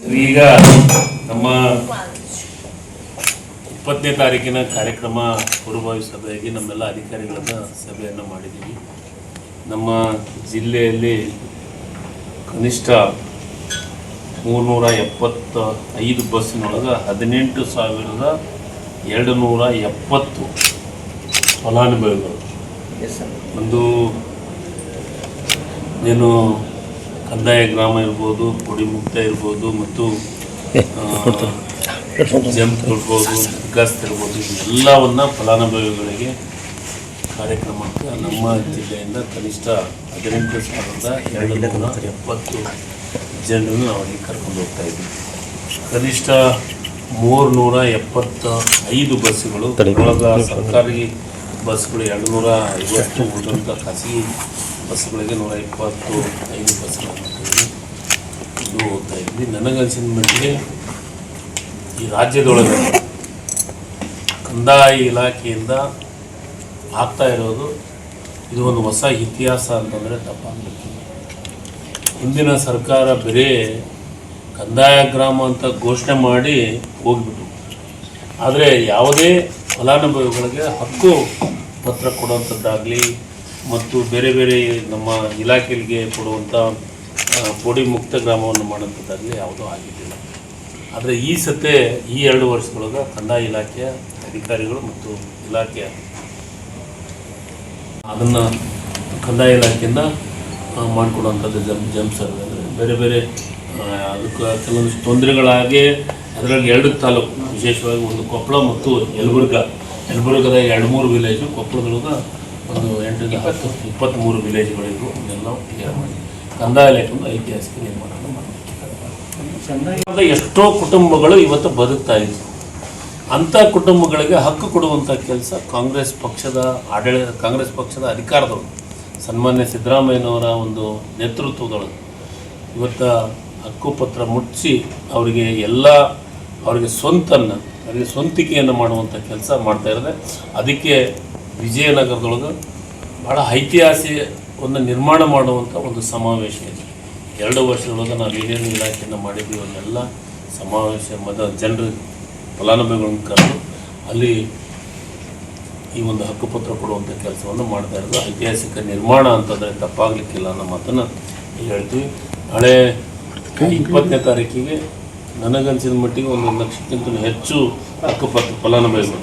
ಈಗ ನಮ್ಮ ಇಪ್ಪತ್ತನೇ ತಾರೀಕಿನ ಕಾರ್ಯಕ್ರಮ ಪೂರ್ವಭಾವಿ ಸಭೆಯಾಗಿ ನಮ್ಮೆಲ್ಲ ಅಧಿಕಾರಿಗಳನ್ನ ಸಭೆಯನ್ನು ಮಾಡಿದ್ದೀವಿ. ನಮ್ಮ ಜಿಲ್ಲೆಯಲ್ಲಿ ಕನಿಷ್ಠ ಮೂರ್ನೂರ ಎಪ್ಪತ್ತ ಐದು ಬಸ್ಸಿನೊಳಗೆ ಹದಿನೆಂಟು ಸಾವಿರದ ಎರಡು ನೂರ ಎಪ್ಪತ್ತು ಫಲಾನುಭವಿಗಳು. ಒಂದು ಏನು ಕಂದಾಯ ಗ್ರಾಮ ಇರ್ಬೋದು ಕೊಡಿ ಮುಕ್ತ ಇರ್ಬೋದು ಮತ್ತು ಜಂಪ್ ಇರ್ಬೋದು ವಿಕಾಸ್ ಇರ್ಬೋದು ಎಲ್ಲವನ್ನ ಫಲಾನುಭವಿಗಳಿಗೆ ಕಾರ್ಯಕ್ರಮಕ್ಕೆ ನಮ್ಮ ಜಿಲ್ಲೆಯಿಂದ ಕನಿಷ್ಠ ಹದಿನೆಂಟು ಸಾವಿರದ ಎರಡು ನೂರ ಎಪ್ಪತ್ತು ಜನರನ್ನು ಅವರಿಗೆ ಕರ್ಕೊಂಡು ಹೋಗ್ತಾ ಇದ್ವಿ ಕನಿಷ್ಠ ಮೂರ್ನೂರ ಎಪ್ಪತ್ತ ಐದು ಬಸ್ಸುಗಳು ಒಳಗ ಸರ್ಕಾರಿ ಬಸ್ಗಳು ಎರಡು ನೂರ ಐವತ್ತು ಉಳಿದಂಥ ಖಾಸಗಿ ಬಸ್ಗಳಿಗೆ ನೂರ ಇಪ್ಪತ್ತು, ಐದು ಬಸ್ಗಳನ್ನು ಇದು ಹೋಗ್ತಾ ಇದ್ವಿ. ನನಗನ್ಸಿದ ಮಟ್ಟಿಗೆ ಈ ರಾಜ್ಯದೊಳಗೆ ಕಂದಾಯ ಇಲಾಖೆಯಿಂದ ಆಗ್ತಾ ಇರೋದು ಇದು ಒಂದು ಹೊಸ ಇತಿಹಾಸ ಅಂತಂದರೆ ತಪ್ಪಾಗಲಿಕ್ಕೆ ಹಿಂದಿನ ಸರ್ಕಾರ ಬರೀ ಕಂದಾಯ ಗ್ರಾಮ ಅಂತ ಘೋಷಣೆ ಮಾಡಿ ಹೋಗ್ಬಿಟ್ಟು ಆದರೆ ಯಾವುದೇ ಫಲಾನುಭವಿಗಳಿಗೆ ಹಕ್ಕು ಪತ್ರ ಕೊಡುವಂಥದ್ದಾಗಲಿ ಮತ್ತು ಬೇರೆ ಬೇರೆ ನಮ್ಮ ಇಲಾಖೆಗಳಿಗೆ ಕೊಡುವಂಥ ಪೋಡಿ ಮುಕ್ತ ಗ್ರಾಮವನ್ನು ಮಾಡುವಂಥದ್ದಾಗಲಿ ಯಾವುದೂ ಆಗಿದ್ದಿಲ್ಲ ಆದರೆ ಈ ಸತೆ, ಈ ಎರಡು ವರ್ಷದೊಳಗೆ ಕಂದಾಯ ಇಲಾಖೆಯ ಅಧಿಕಾರಿಗಳು ಮತ್ತು ಇಲಾಖೆಯ ಅದನ್ನು ಕಂದಾಯ ಇಲಾಖೆಯಿಂದ ಮಾಡಿಕೊಡುವಂಥದ್ದು ಜಂಪ್ ಜಂಪ್ ಸರ್ವೆ ಅಂದರೆ ಬೇರೆ ಬೇರೆ ಅದಕ್ಕೆ ಕೆಲವೊಂದಿಷ್ಟು ತೊಂದರೆಗಳಾಗಿ ಅದರಲ್ಲಿ ಎರಡು ತಾಲೂಕು, ವಿಶೇಷವಾಗಿ ಒಂದು ಕೊಪ್ಪಳ ಮತ್ತು ಯಲಬುರ್ಗ. ಯಲಬುರ್ಗದ ಎರಡು ಮೂರು ವಿಲೇಜು ಕೊಪ್ಪಳದೊಳಗೆ ಒಂದು ಎಂಟರಿಂದ ಹತ್ತು ಇಪ್ಪತ್ತ್ಮೂರು ವಿಲೇಜ್ಗಳಿಗೂ ಇದೆಲ್ಲ ಕ್ಲಿಯರ್ ಮಾಡಿ. ಕಂದಾಯ ಇಲಾಖೆ ಒಂದು ಐತಿಹಾಸಿಕ ನಿರ್ಮಾಣವನ್ನು ಮಾಡಿ ಎಷ್ಟೋ ಕುಟುಂಬಗಳು ಇವತ್ತು ಬದುಕ್ತಾ ಇದ್ವು. ಅಂಥ ಕುಟುಂಬಗಳಿಗೆ ಹಕ್ಕು ಕೊಡುವಂಥ ಕೆಲಸ ಕಾಂಗ್ರೆಸ್ ಪಕ್ಷದ ಆಡಳಿತ ಕಾಂಗ್ರೆಸ್ ಪಕ್ಷದ ಅಧಿಕಾರದವರು. ಸನ್ಮಾನ್ಯ ಸಿದ್ದರಾಮಯ್ಯನವರ ಒಂದು ನೇತೃತ್ವದೊಳಗೆ. ಇವತ್ತು ಹಕ್ಕುಪತ್ರ ಮುಟ್ಟಿಸಿ ಅವರಿಗೆ ಎಲ್ಲ, ಅವರಿಗೆ ಸ್ವಂತನ್ನು, ಅವರಿಗೆ ಸ್ವಂತಿಕೆಯನ್ನು ಮಾಡುವಂಥ ಕೆಲಸ ಮಾಡ್ತಾ ಇರೋದೆ ಅದಕ್ಕೆ ವಿಜಯನಗರದೊಳಗೆ ಭಾಳ ಐತಿಹಾಸಿಕವನ್ನು ನಿರ್ಮಾಣ ಮಾಡುವಂಥ ಒಂದು ಸಮಾವೇಶ ಇದೆ. ಎರಡು ವರ್ಷದೊಳಗೆ ನಾವು ಏನೇನು ಇಲಾಖೆಯನ್ನು ಮಾಡಿದ್ವಿ ಅವನ್ನೆಲ್ಲ ಸಮಾವೇಶ ಮದ ಜನರು ಫಲಾನುಭವಿಗಳನ್ನು ಕರೆದು ಅಲ್ಲಿ ಈ ಒಂದು ಹಕ್ಕುಪತ್ರ ಕೊಡುವಂಥ ಕೆಲಸವನ್ನು ಮಾಡ್ತಾ ಇರೋದು. ಐತಿಹಾಸಿಕ ನಿರ್ಮಾಣ ಅಂತಂದರೆ ತಪ್ಪಾಗಲಿಕ್ಕಿಲ್ಲ ಅನ್ನೋ ಮಾತನ್ನು ಹೇಳ್ತೀವಿ. ನಾಳೆ ಇಪ್ಪತ್ತನೇ ತಾರೀಕಿಗೆ ನನಗನ್ಸಿದ ಮಟ್ಟಿಗೆ ಒಂದು ಲಕ್ಷಕ್ಕಿಂತ ಹೆಚ್ಚು ಅಕ್ಕಪಕ್ಕ ಫಲಾನುಭವಿಗಳು.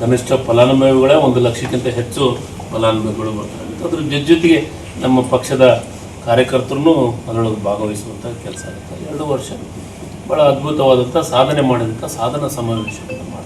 ಕನಿಷ್ಠ ಫಲಾನುಭವಿಗಳೇ ಒಂದು ಲಕ್ಷಕ್ಕಿಂತ ಹೆಚ್ಚು ಫಲಾನುಭವಿಗಳು ಬರ್ತಾರೆ. ಅದ್ರ ಜೊತೆ ಜೊತೆಗೆ ನಮ್ಮ ಪಕ್ಷದ ಕಾರ್ಯಕರ್ತರು ಅದರೊಳಗೆ ಭಾಗವಹಿಸುವಂಥ ಕೆಲಸ ಆಗುತ್ತೆ. ಎರಡು ವರ್ಷ. ಭಾಳ ಅದ್ಭುತವಾದಂಥ ಸಾಧನೆ ಮಾಡಿದಂಥ ಸಾಧನ ಸಮಾವೇಶವನ್ನು